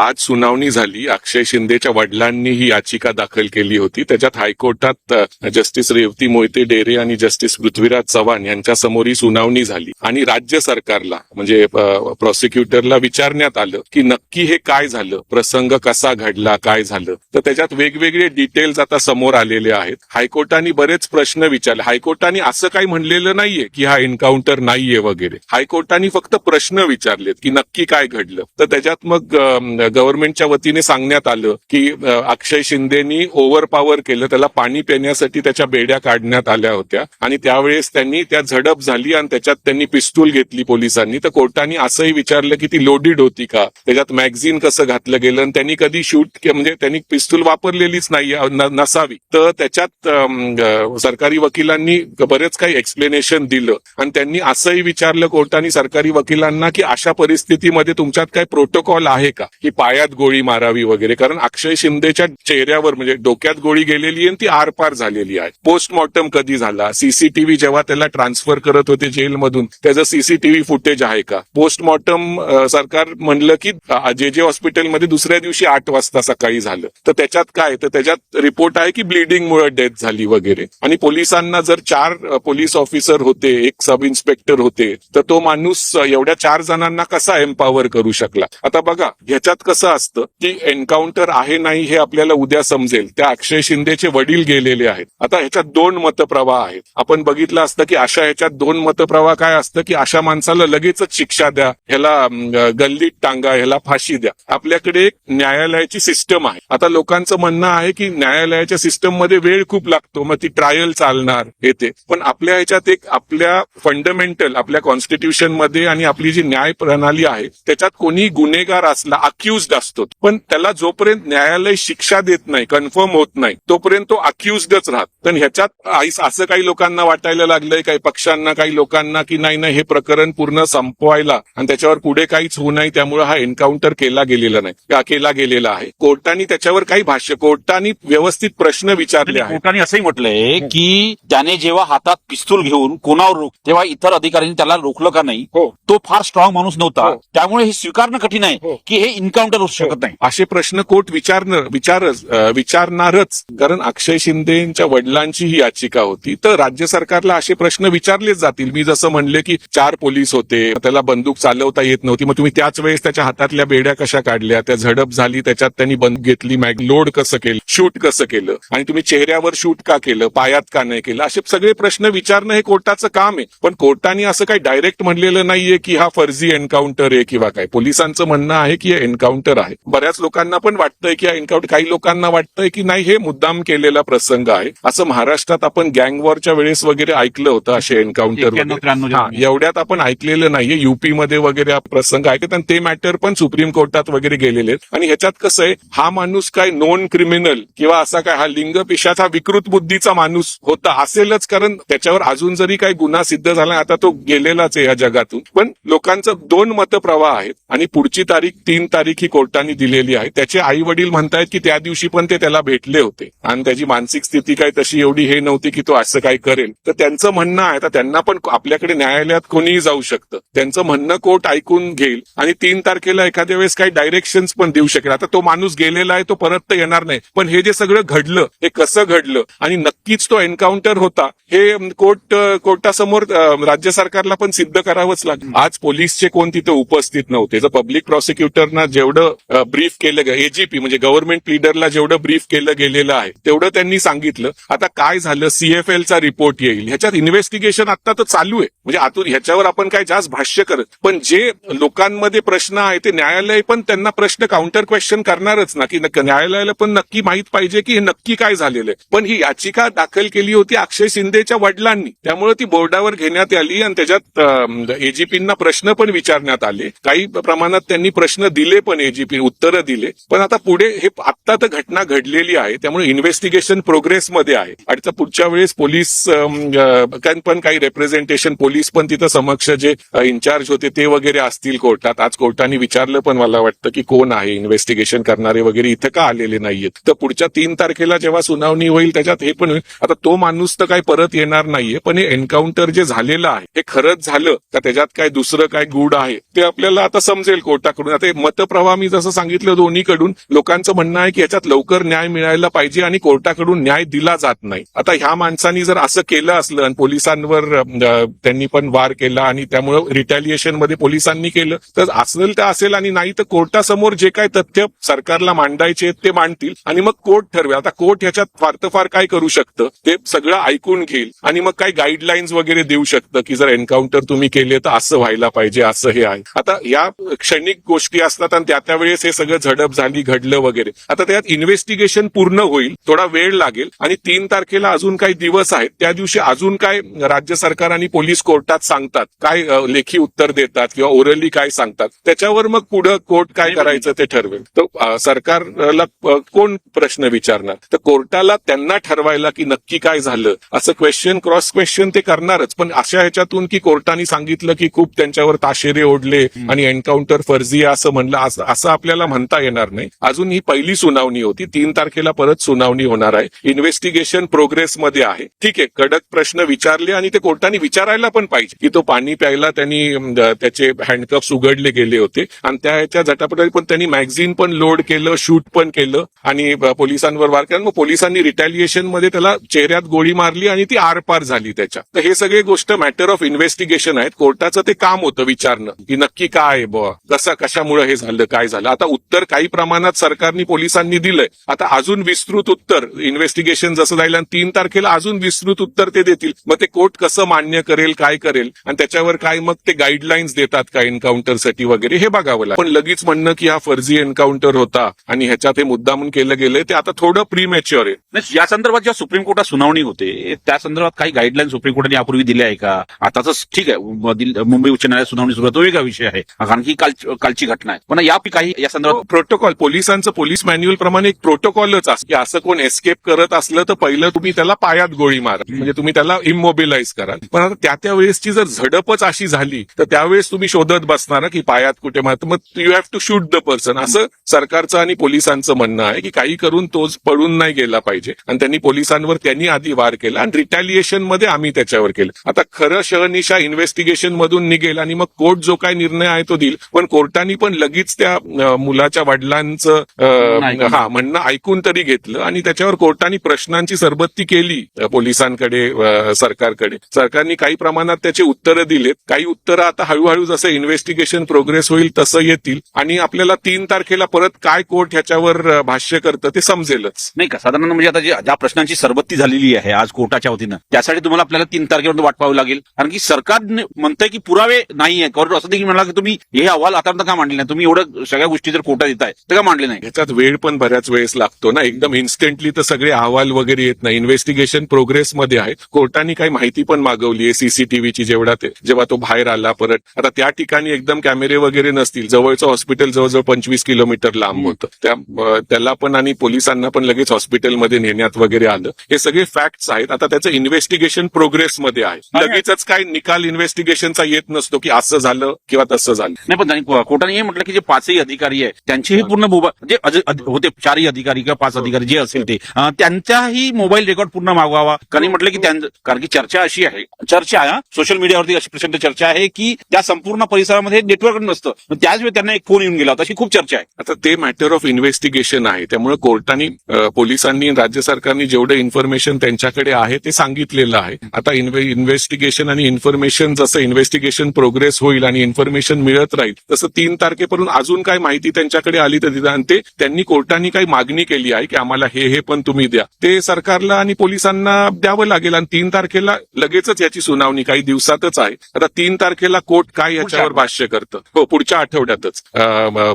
आज सुनावणी झाली. अक्षय शिंदेच्या वडिलांनी ही याचिका दाखल केली होती. त्याच्यात हायकोर्टात जस्टिस रेवती मोहिते डेरे आणि जस्टिस पृथ्वीराज चव्हाण यांच्या समोर ही सुनावणी झाली. आणि राज्य सरकारला म्हणजे प्रॉसिक्युटरला विचारण्यात आलं की नक्की हे काय झालं? प्रसंग कसा घडला? काय झालं? तर त्याच्यात वेगवेगळे डिटेल्स आता समोर आलेले आहेत. हायकोर्टाने बरेच प्रश्न विचारले. हायकोर्टाने असं काही म्हणलेलं नाहीये की हा एन्काउंटर नाहीये वगैरे. हायकोर्टाने फक्त प्रश्न विचारलेत की नक्की काय घडलं? तर त्याच्यात मग गव्हर्नमेंटच्या वतीने सांगण्यात आलं की अक्षय शिंदेनी ओव्हर पॉवर केलं त्याला पाणी पिण्यासाठी त्याच्या बेड्या काढण्यात आल्या होत्या. आणि त्यावेळेस त्यांनी त्या झडप झाली आणि त्याच्यात त्यांनी पिस्तूल घेतली पोलिसांनी. तर कोर्टाने असंही विचारलं की ती लोडेड होती का? त्याच्यात मॅगझिन कसं घातलं गेलं? आणि त्यांनी कधी शूट म्हणजे त्यांनी पिस्तूल वापरलेलीच नाही नसावी. तर त्याच्यात सरकारी वकिलांनी बरेच काही एक्सप्लेनेशन दिलं. आणि त्यांनी असंही विचारलं कोर्टाने सरकारी वकिलांना की अशा परिस्थितीमध्ये तुमच्यात काय प्रोटोकॉल आहे का? की पायात गोळी मारावी वगैरे. कारण अक्षय शिंदेच्या चेहऱ्यावर म्हणजे डोक्यात गोळी गेलेली आहे आणि ती आरपार झालेली आहे. पोस्टमॉर्टम कधी झाला? सीसीटीव्ही जेव्हा त्याला ट्रान्सफर करत होते जेलमधून त्याचं सीसीटीव्ही फुटेज आहे का? पोस्टमॉर्टम सरकार म्हणलं की जे जे हॉस्पिटलमध्ये दुसऱ्या दिवशी आठ वाजता सकाळी झालं. तर त्याच्यात काय? तर त्याच्यात रिपोर्ट आहे की ब्लिडिंगमुळे डेथ झाली वगैरे. आणि पोलिसांना जर चार पोलीस ऑफिसर होते एक सब इन्स्पेक्टर होते तर तो माणूस एवढ्या चार जणांना कसा एम्पॉवर करू शकला? आता बघा ह्याच्यात कसं असतं की एन्काउंटर आहे नाही हे आपल्याला उद्या समजेल. त्या अक्षय शिंदेचे वडील गेलेले आहेत. आता ह्याच्यात दोन मतप्रवाह आहेत. आपण बघितलं असतं की अशा ह्याच्यात दोन मतप्रवाह काय असतं की अशा माणसाला लगेचच शिक्षा द्या ह्याला गल्लीत टांगा ह्याला फाशी द्या. आपल्याकडे एक न्यायालयाची सिस्टम आहे. आता लोकांचं म्हणणं आहे की न्यायालयाच्या सिस्टममध्ये वेळ खूप लागतो मग ती ट्रायल चालणार येते पण आपल्या ह्याच्यात एक आपल्या फंडामेंटल आपल्या कॉन्स्टिट्यूशनमध्ये आणि आपली जी न्याय प्रणाली आहे त्याच्यात कोणी गुन्हेगार असला अक्युज्ड असतो. पण त्याला जोपर्यंत न्यायालय शिक्षा देत नाही कन्फर्म होत नाही तोपर्यंत तो अक्युज्डच राहतो. पण ह्याच्यात असं काही लोकांना वाटायला लागलंय काही पक्षांना काही लोकांना की नाही नाही हे प्रकरण पूर्ण संपवायला आणि त्याच्यावर पुढे काहीच होऊ नये त्यामुळे हा एन्काउंटर केला गेलेला नाही केला गेलेला आहे. कोर्टाने त्याच्यावर काही भाष्य कोर्टाने व्यवस्थित प्रश्न विचारले आहेत. कोर्टाने असंही म्हटलंय की त्याने जेव्हा हातात पिस्तूल घेऊन कोणावर रोख तेव्हा इतर अधिकाऱ्यांनी त्याला रोखलं का नाही हो. तो फार स्ट्रॉंग माणूस नव्हता. हो. त्यामुळे हे स्वीकारणं कठीण आहे हो. की हे इन्काउंटर होऊ शकत नाही. असे प्रश्न कोर्ट विचारणार विचारच विचारणारच. कारण अक्षय शिंदेच्या वडिलांची ही याचिका होती. तर राज्य सरकारला असे प्रश्न विचारलेच जातील. मी जसं म्हणले की चार पोलीस होते त्याला बंदूक चालवता येत नव्हती. मग तुम्ही त्याच वेळेस त्याच्या हातातल्या बेड्या कशा काढल्या? त्या झडप झाली त्याच्यात त्यांनी बंदूक घेतली मॅग लोड कसं केलं शूट कसं केलं? आणि तुम्ही चेहऱ्यावर शूट का केलं पायात का नाही केलं? असे सगळे प्रश्न विचारणं हे कोर्टाचं काम आहे. पण कोर्टाने असं काही डायरेक्ट म्हणलेलं नाहीये की हा फर्जी एन्काउंटर आहे किंवा काय. पोलिसांचं म्हणणं आहे की हे एन्काउंटर आहे. बऱ्याच लोकांना पण वाटतंय की हा एन्काउंटर काही लोकांना वाटतंय की नाही हे मुद्दाम केलेला प्रसंग आहे. असं महाराष्ट्रात आपण गँग वॉरच्या वेळेस वगैरे ऐकलं होतं असे एन्काउंटर हा एवढ्यात आपण ऐकलेलं नाहीये. युपी मध्ये वगैरे हा प्रसंग ऐकत आणि ते मॅटर पण सुप्रीम कोर्टात वगैरे गेलेले आहेत. आणि ह्याच्यात कसं आहे हा माणूस काय नॉन क्रिमिनल किंवा असा काय हा लिंग पेशाचा विकृत बुद्धीचा माणूस होता असेलच. कारण त्याच्यावर अजून जरी काही गुन्हा सिद्ध झाला आता तो गेलेलाच आहे या जगातून. पण लोकांचं दोन मतप्रवाह आहेत. आणि पुढची तारीख तीन तारीख ही कोर्टाने दिलेली आहे. त्याचे आई वडील म्हणतायत की त्या दिवशी पण ते त्याला भेटले होते. आणि त्याची मानसिक स्थिती काय तशी एवढी हे नव्हती की तो असं काय करेल. तर त्यांचं म्हणणं आहे तर त्यांना पण आपल्याकडे न्यायालयात कोणीही जाऊ शकतं. त्यांचं म्हणणं कोर्ट ऐकून घेईल आणि तीन तारखेला एखाद्या वेळेस काही डायरेक्शन पण देऊ शकेल. आता तो माणूस गेलेला आहे तो परत तर येणार नाही. पण हे जे सगळं घडलं हे कसं घडलं आणि नक्कीच तो एन्काउंटर होता हे कोर्ट कोर्टासमोर राज्य सरकारला पण सिद्ध करावंच लागेल. आज पोलीसचे कोण तिथे उपस्थित नव्हते. जर पब्लिक प्रॉसिक्युटरना जेवढं ब्रीफ केलं एजीपी म्हणजे गव्हर्नमेंट लिडरला जेवढं ब्रीफ केलं गेलेलं आहे तेवढं त्यांनी सांगितलं. आता काय झालं? सीएफएलचा रिपोर्ट येईल. ह्याच्यात इन्व्हेस्टिगेशन आता तर चालू आहे. म्हणजे आतून ह्याच्यावर आपण काय जास्त भाष्य करत. पण जे लोकांमध्ये प्रश्न आहे ते न्यायालय पण त्यांना प्रश्न काउंटर क्वेश्चन करणारच ना. की न्यायालयाला पण नक्की माहीत पाहिजे की हे नक्की काय झालेलं आहे. पण ही याचिका दाखल केली होती अक्षय शिंदेच्या वडिलांनी. त्यामुळे ती बोर्डावर घेण्यात आली आणि त्याच्यात एजीपींना प्रश्न पण विचारण्यात आले. काही प्रमाणात त्यांनी प्रश्न दिले पण एजीपी उत्तरं दिले. पण आता पुढे हे आत्ता तर घटना घडलेली आहे. त्यामुळे इन्व्हेस्टिगेशन प्रोग्रेसमध्ये आहे. आहे आणि तर पुढच्या वेळेस पोलीस पण काही रेप्रेझेंटेशन पोलीस पण तिथं समक्ष जे इन्चार्ज होते ते वगैरे असतील कोर्टात. आज कोर्टाने विचारलं पण मला वाटतं की कोण आहे इन्व्हेस्टिगेशन करणारे वगैरे इथं का आलेले नाहीयेत. तर पुढच्या तीन तारखेला जेव्हा सुनावणी होईल त्याच्यात हे पण होईल. आता तो माणूस तर काही परत येणार नाहीये पण हे एन्काउंटर जे झालेलं आहे हे खरंच झालं का त्याच्यात काय दुसरं काय गुड आहे ते आपल्याला आता समजेल कोर्टाकडून. आता मतप्रवाह मी जसं सांगितलं दोन्हीकडून लोकांचं म्हणणं आहे की याच्यात लवकर न्याय मिळायला पाहिजे आणि कोर्टाकडून न्याय दिला जात नाही. आता ह्या माणसांनी जर असं केलं असलं आणि पोलिसांवर त्यांनी पण वार केला आणि त्यामुळं रिटॅलिएशनमध्ये पोलिसांनी केलं तर असेल तर असेल आणि नाही तर कोर्टासमोर जे काय तथ्य सरकारला मांडायचे आहेत ते मांडतील आणि मग कोर्ट ठरवेल. आता कोर्ट ह्याच्यात फार तर फार काय करू शकतं? ते सगळं ऐकून घेईल आणि मग काही गाईडलाईन्स वगैरे देऊ शकतं की जर एन्काउंटर तुम्ही केले तर असं व्हायला पाहिजे असं हे आहे. आता या क्षणिक गोष्टी असतात आणि त्या त्या वेळेस हे सगळं झडप झाली घडलं वगैरे. आता त्यात इन्व्हेस्टिगेशन पूर्ण होईल थोडा वेळ लागेल आणि तीन तारखेला अजून काही दिवस आहेत. त्या दिवशी अजून काय राज्य सरकार आणि पोलीस कोर्टात सांगतात? काय लेखी उत्तर देतात किंवा ओरली काय सांगतात? त्याच्यावर मग पुढं कोर्ट काय करायचं ते ठरवेल. तर सरकारला कोण प्रश्न विचारणार? तर कोर्टाला त्यांना ठरवायला की नक्की काय झालं? असं क्वेश्चन क्रॉस क्वेश्चन ते करणारच. पण अशा ह्याच्यातून की कोर्टाने सांगितलं की खूप त्यांच्यावर ताशेरे ओढले आणि एन्काउंटर फर्जी आहे असं म्हणलं असं असं आपल्याला म्हणता येणार नाही. अजून ही पहिली सुनावणी होती. तीन तारखेला परत सुनावणी होणार आहे. इन्व्हेस्टिगेशन प्रोग्रेसमध्ये आहे. ठीक आहे कडक प्रश्न विचारले आणि ते कोर्टाने विचारायला पण पाहिजे. की तो पाणी प्यायला त्यांनी त्याचे हँडकप्स उघडले गेले होते. आणि त्या ह्याच्या झटापटाने पण त्यांनी मॅगझिन पण लोड केलं शूट पण केलं. आणि पोलिसांवर वार केला. मग पोलिसांनी रिटॅलिएशनमध्ये त्याला चेहऱ्यात गोळी मारली आणि ती आरपार झाली त्याच्या. तर हे सगळे गोष्ट मॅटर ऑफ इन्व्हेस्टिगेशन आहेत. कोर्टाचं ते काम होतं विचारणं. की नक्की काय बुवा? कसं कशामुळे हे झालं काय झालं? आता उत्तर काही प्रमाणात सरकारनी पोलिसांनी दिलंय. आता अजून विस्तृत उत्तर इन्व्हेस्टिगेशन जसं जाईल आणि तीन तारखेला अजून विस्तृत उत्तर ते देतील. मग ते कोर्ट कसं मान्य करेल काय करेल? आणि त्याच्यावर काय मग ते गाईडलाईन्स देतात का एन्काउंटरसाठी वगैरे? हे बघावं लागेल. पण लगेच म्हणणं की हा फर्जी एन्काउंटर होता आणि ह्याच्यात हे मुद्दामून केलं गेलंय ते आता थोडं प्री मॅच्युअर आहे. नाही, या संदर्भात जेव्हा सुप्रीम कोर्टात सुनावणी होते त्या संदर्भात काही गाईडलाईन सुप्रीम कोर्टाने यापूर्वी दिल्या आहे का? आताच ठीक आहे म- दिल- मुंबई उच्च न्यायालयात सुनावणी सुरू आहे, तो वेगळा विषय आहे. कारण की काल कालची घटना आहे. पण या काही या संदर्भात प्रोटोकॉल पोलिसांचं पोलीस मॅन्युअल प्रमाणे एक प्रोटोकॉलच असतं. की असं कोण एस्केप करत असलं तर पहिलं तुम्ही त्याला पायात गोळी मारा. म्हणजे तुम्ही त्याला इमोबिलाइज करा. पण आता त्या त्या वेळेसची जर झडपच अशी झाली तर त्यावेळेस तुम्ही शोधत बसणार की पायात कुठे मारत मग you have to shoot the person असं सरकारचं आणि पोलिसांचं म्हणणं आहे की काही करून तोच पडून नाही गेला पाहिजे. आणि त्यांनी पोलिसांवर त्यांनी आधी वार केला आणि रिटॅलिएशनमध्ये आम्ही त्याच्यावर केलं. आता खरं शहनिशा इन्व्हेस्टिगेशन मधून निघेल आणि मग कोर्ट जो काय निर्णय आहे तो देईल. पण कोर्टाने पण लगेच त्या मुलाच्या वडिलांचं हा म्हणणं ऐकून तरी घेतलं आणि त्याच्यावर कोर्टाने प्रश्नांची सरबत्ती केली पोलिसांकडे सरकारकडे. सरकारने काही प्रमाणात त्याचे उत्तरं दिलेत. काही उत्तरं आता हळूहळू जसं इन्व्हेस्टिगेशन प्रोग्रेस होईल तसं येतील. आणि आपल्याला तीन तारखेला परत काय कोर्ट ह्याच्यावर भाष्य करतं ते समजेलच. नाही का? साधारण म्हणजे आता जे ज्या प्रश्नांची सरबत्ती झालेली आहे आज कोर्टाच्या वतीनं त्यासाठी तुम्हाला आपल्याला तीन तारखेपर्यंत वाट पाहावी लागेल. कारण की सरकार म्हणतंय की पुरावे नाही आहे कोर्ट असं देखील म्हणाला की तुम्ही हे अहवाल आतापर्यंत का मांडले नाही? तुम्ही एवढं सगळ्या गोष्टी जर कोर्टात येत आहे तर का मांडले नाही? ह्याच्यात वेळ पण बऱ्याच वेळेस लागतो ना. एकदम इन्स्टंटली तर सगळे अहवाल वगैरे येत नाही. इन्व्हेस्टिगेशन प्रोग्रेसमध्ये आहे. कोर्टाने काही माहिती पण मागवली आहे. सीसीटीव्हीची जेवढा ते जेव्हा तो बाहेर आला परत. आता त्या ठिकाणी एकदम कॅमेरे वगैरे नसतील. जवळचं हॉस्पिटल जवळजवळ पंचवीस किलोमीटर लांब होतं. त्या त्याला पण आणि पोलिसांना पण लगेच हॉस्पिटलमध्ये नेण्यात वगैरे आलं. हे सगळे फॅक्ट्स आहेत. आता त्याचं इन्व्हेस्टिगेशन प्रोग्रेसमध्ये आहे. लगेचच काय निकाल इन्व्हेस्टिगेशनचा येत नसतो की असं झालं किंवा तसं झालं. नाही पण कोर्टाने हे म्हटलं की जे पाचही अधिकारी आहे त्यांचेही पूर्ण होते चारही अधिकारी किंवा पाच अधिकारी जे असेल ते अं, त्यांचाही मोबाईल रेकॉर्ड पूर्ण मागवावा. कारण म्हटलं की त्यांचं कारण की चर्चा अशी आहे चर्चा आहे सोशल मीडियावरती अशी प्रचंड चर्चा आहे की त्या संपूर्ण परिसरामध्ये नेटवर्क नसतं. त्याच वेळी त्यांना एक फोन येऊन गेला होता अशी खूप चर्चा आहे. आता ते मॅटर ऑफ इन्व्हेस्टिगेशन आहे. त्यामुळे कोर्टाने पोलिसांनी राज्य सरकारने जेवढं इन्फॉर्मेशन त्यांच्याकडे आहे ते सांगितलेलं आहे. आता इन्व्हेस्टिगेशन आणि इन्फॉर्मेशन जसं इन्व्हेस्टिगेशन प्रोग्रेस होईल आणि इन्फॉर्मेशन मिळत राहील तसं तीन तारखेपर्यंत अजून काय माहिती त्यांच्याकडे आली तर दिलं आणि ते त्यांनी कोर्टाने काही मागणी केली आहे की आम्हाला हे हे पण तुम्ही द्या. ते सरकारला आणि पोलिसांना द्यावं लागेल. आणि तीन तारखेला लगेचच याची सुनावणी काही दिवसातच आहे. आता तीन तारखेला कोर्ट काय याच्यावर भाष्य करतं? हो पुढच्या आठवड्यातच.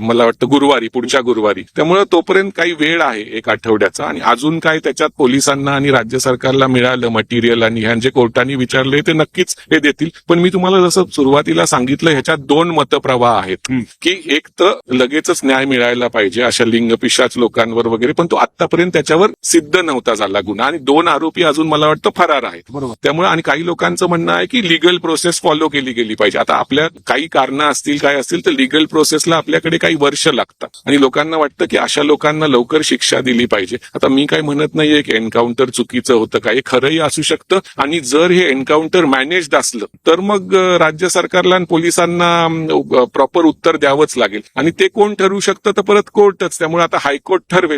मला वाटतं गुरुवारी पुढच्या गुरुवारी. त्यामुळे तोपर्यंत काही वेळ आहे एक आठवड्याचा. आणि अजून काय त्याच्यात पोलिसांना आणि राज्य सरकारला मिळालं मटेरियल आणि ह्या जे कोर्टाने विचारले ते नक्कीच हे देतील. पण मी तुम्हाला जसं सुरुवातीला सांगितलं ह्याच्यात दोन मतप्रवाह आहेत. की एक तर लगेचच न्याय मिळायला पाहिजे अशा लिंगपिशाच लोकांवर वगैरे पण तो आतापर्यंत त्याच्यावर सिद्ध नव्हता झाला. गुन्हा आणि दोन आरोपी अजून मला वाटतं फरार आहेत. बरोबर. त्यामुळे आणि काही लोकांचं म्हणणं आहे की लिगल प्रोसेस फॉलो केली गेली पाहिजे. आता आपल्या काही कारणं असतील काय असतील तर लिगल प्रोसेसला आपल्याकडे काही वर्ष लागतात. आणि लोकांना वाटतं की अशा लोकांना लवकर शिक्षा दिली पाहिजे. आता मी काय म्हणत नाहीये की एन्काउंटर चुकीचं होतं काय हे खरंही असू शकतं. आणि जर हे एन्काउंटर मॅनेज्ड असलं तर मग राज्य सरकारला आणि पोलिसांना प्रॉपर उत्तर द्यावंच लागेल. आणि ते कोण ठरवू शकतं तर परत कोर्टच त्यामुळे आता हायकोर्ट ठरवेल.